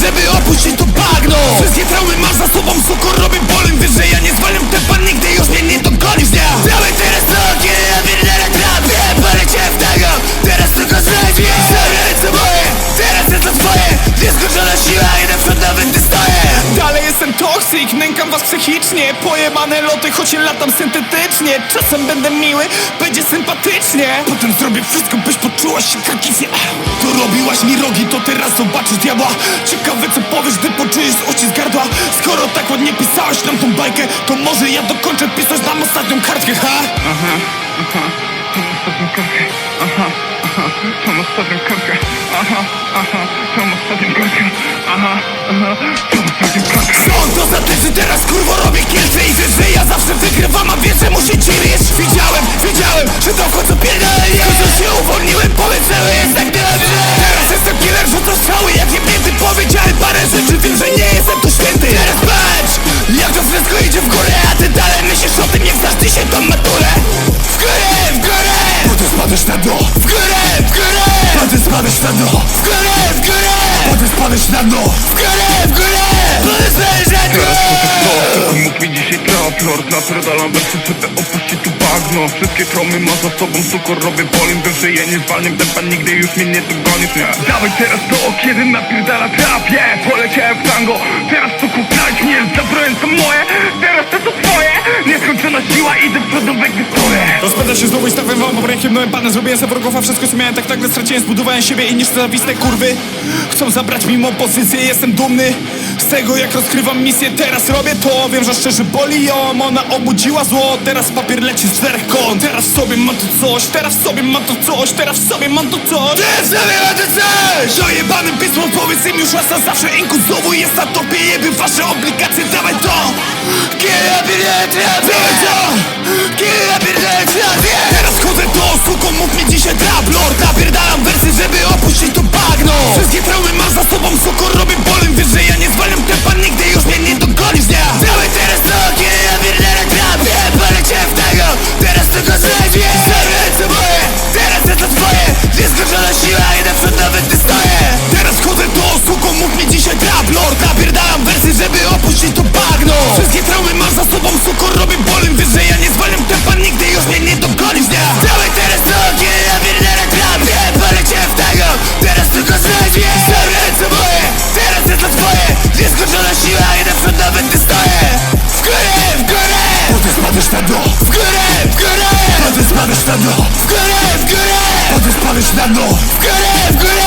żeby opuścić to bagno! Wszystkie traumy masz za sobą, suko robię bolem Wiesz, że ja nie zwalniam psychicznie. Pojebane loty, choć latam syntetycznie. Czasem będę miły, będzie sympatycznie. Potem zrobię wszystko, byś poczuła się kakiwie To robiłaś mi rogi, to teraz zobaczysz diabła. Ciekawe co powiesz, gdy poczujesz uścisk gardła. Skoro tak ładnie pisałaś nam tą bajkę To może ja dokończę pisać nam ostatnią kartkę, ha? Aha, aha, tą ostatnią kartkę Aha, aha, tą ostatnią kartkę Aha, aha, tą ostatnią kartkę Aha, aha, tą ostatnią kartkę za tyczy teraz kurwo robię kielce I wiesz, że ja zawsze wygrywam, a wiesz czemu się dziwisz Widziałem, widziałem, że to w końcu pierdolę. Nie W końcu się uwolniłem, powiedz, że jest tak dobrze. Teraz jestem killer, rzucam strzały jak jebnięty Powiedziałem parę rzeczy, wiem, że nie jestem tu święty. Teraz patrz, jak to wszystko idzie w górę A ty dalej myślisz o tym, jak znasz ty się tą Spadasz na dno. W górę, w górę. Potem spadasz na dno. W górę, w górę. Potem spadasz na dno. W górę, w górę. Potem spadasz na dno mi dzisiaj trap Lord napierdalam wersy, żeby opuścić tu bagno. Wszystkie traumy ma za sobą, cukor robię bolem Wiem, że ja nie zwalniam tempa, nigdy już mnie nie dogonisz nie. Dawaj teraz to, kiedy napierdala yeah. Poleciałem w tango, teraz to kupiać nie Zabrałem to moje, teraz to to twoje. Nieskończona siła, idę w przodu, wejdę Rozpędzę się znowu i stawiam wam obrękiem Byłem panem, zrobiłem sobie wrogów, a wszystko co miałem tak nagle straciłem Zbudowałem siebie i niż zawistne kurwy Chcą zabrać mi mą pozycję, jestem dumny Z tego jak rozkrywam misję, teraz robię to Wiem, że szczerze boli ją, ona obudziła zło. Teraz papier leci z czterech kąt Teraz w sobie mam to coś, teraz w sobie mam to coś Teraz w sobie mam to coś. Ty sobie ma to coś! To jebanym pismo, powiedz im już raz na zawsze Inku znowu jest na topie, jeby wasze obligacje, dawaj to! Kiedy ja pierdolę to! Kiedy ja! Teraz chodzę to, suką, mów mi dzisiaj trap lord Napierdalam wersy, żeby opuścić to bagno Wszystkie traumy masz za sobą, suko, robię bolem Wiesz, że ja nie zwalniam tempa, nigdy już mnie nie dogonisz, nie? Dawaj teraz kiedy ja pierdolę trafię! Polecie w tego, teraz tylko! Zabrać co moje, teraz jest to twoje Nieskończona siła i naprzód nawet ty stoję Teraz chodzę to suką, mów mi dzisiaj trap lord na dno. W górę, w górę! Potem spadasz na dno. W górę, w górę